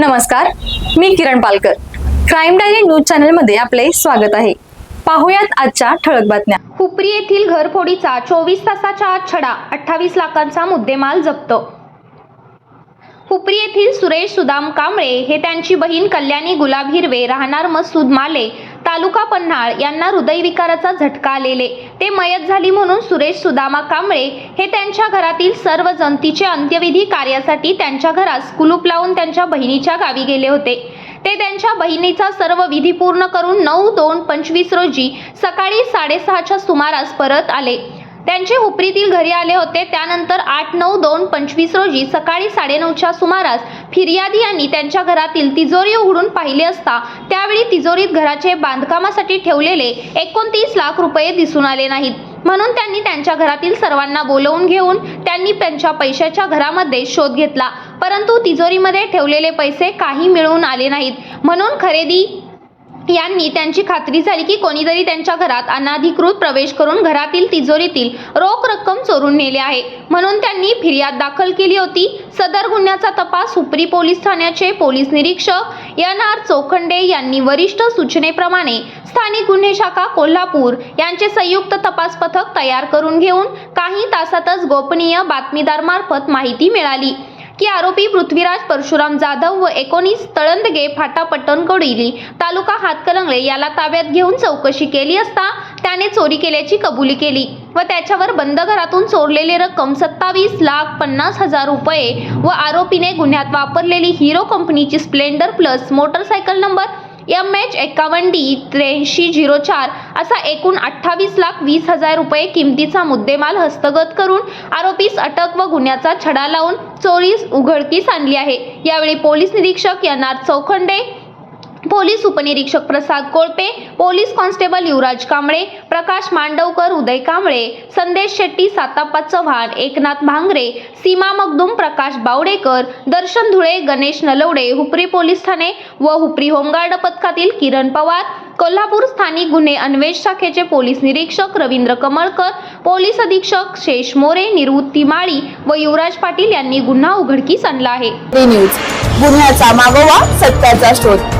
नमस्कार मी Kiran Palkar. Crime diary news चॅनलमध्ये आपले स्वागत आहे. पाहुयात आजच्या ठळक बातम्या. हुपरी येथील घरफोडीचा चोवीस तासाच्या आत छडा अठ्ठावीस लाखांचा मुद्देमाल जप्त. हुपरी येथील सुरेश सुदाम कांबळे हे त्यांची बहीण कल्याणी गुलाब हिरवे राहणार मसूद माले तालुका पन्हाळ यांना हृदयविकाराचा झटका आलेले. ते मयत झाली म्हणून सुरेश सुदामा कांबळे हे त्यांच्या घरातील सर्व जनतीचे अंत्यविधी कार्यासाठी त्यांच्या घरास कुलूप लावून त्यांच्या बहिणीच्या गावी गेले होते. ते त्यांच्या बहिणीचा सर्व विधी पूर्ण करून नऊ दोन पंचवीस रोजी सकाळी साडेसहाच्या सुमारास परत आले. त्यांचे हुपरीतील घरी आले होते. त्यानंतर आठ नऊ दोन पंचवीस रोजी सकाळी साडेनऊच्या सुमारास फिर्यादी यांनी त्यांच्या घरातील तिजोरी उघडून पाहिले असता त्यावेळी तिजोरीत घराचे बांधकामासाठी ठेवलेले एकोणतीस लाख रुपये दिसून आले नाहीत. म्हणून त्यांनी त्यांच्या घरातील सर्वांना बोलवून घेऊन त्यांनी त्यांच्या पैशाच्या घरामध्ये शोध घेतला. परंतु तिजोरीमध्ये ठेवलेले पैसे काही मिळून आले नाहीत. म्हणून खरेदी यांनी त्यांची खात्री झाली की कोणीतरी त्यांच्या घरात अनाधिकृत प्रवेश करून घरातील तिजोरीतील रोख रक्कम चोरून नेले आहे. म्हणून त्यांनी फिर्याद दाखल केली होती. सदर गुन्ह्याचा तपास सुप्री पोलीस ठाण्याचे पोलीस निरीक्षक एन आर चोखंडे यांनी वरिष्ठ सूचनेप्रमाणे स्थानिक गुन्हे शाखा कोल्हापूर यांचे संयुक्त तपास पथक तयार करून घेऊन काही तासातच गोपनीय बातमीदार माहिती मिळाली. की आरोपी पृथ्वीराज परशुराम जाधव व एकोणीस तळंदगे फाटा पट्टणकोडिली तालुका हातकलंगळे याला ताब्यात घेऊन चौकशी केली असता त्याने चोरी केल्याची कबुली केली व त्याच्यावर बंद घरातून चोरलेली रक्कम सत्तावीस लाख पन्नास हजार रुपये व आरोपीने गुन्ह्यात वापरलेली हिरो कंपनीची Splendor plus motorcycle number M H एकावन्न डी त्र्याऐंशी झिरो चार असा एकूण अठ्ठावीस लाख वीस हजार रुपये किमतीचा मुद्देमाल हस्तगत करून आरोपीस अटक व गुन्ह्याचा छडा लावून चोरीस उघडकीस आणली आहे. यावेळी पोलीस निरीक्षक एन आर चौखंडे पोलीस उपनिरीक्षक Prasad Kolpe police constable Yuvraj Kamble Prakash Mandavkar Uday Kamble Sandesh Shetty Satappa Chavan Eknath Bhangare Seema Magdum Prakash Bawdekar Darshan Dhule Ganesh Nalawade Hupari police Thane व हुपरी होमगार्ड पथकातील किरण पवार कोल्हापूर स्थानिक गुन्हे अन्वेष शाखेचे police निरीक्षक Ravindra कमळकर police अधीक्षक शेष मोरे निवृत्ती माळी व युवराज पाटील यांनी गुन्हा उघडकीस आणला आहे. न्यूज. गुन्ह्याचा मागोवा सत्याचा शोध.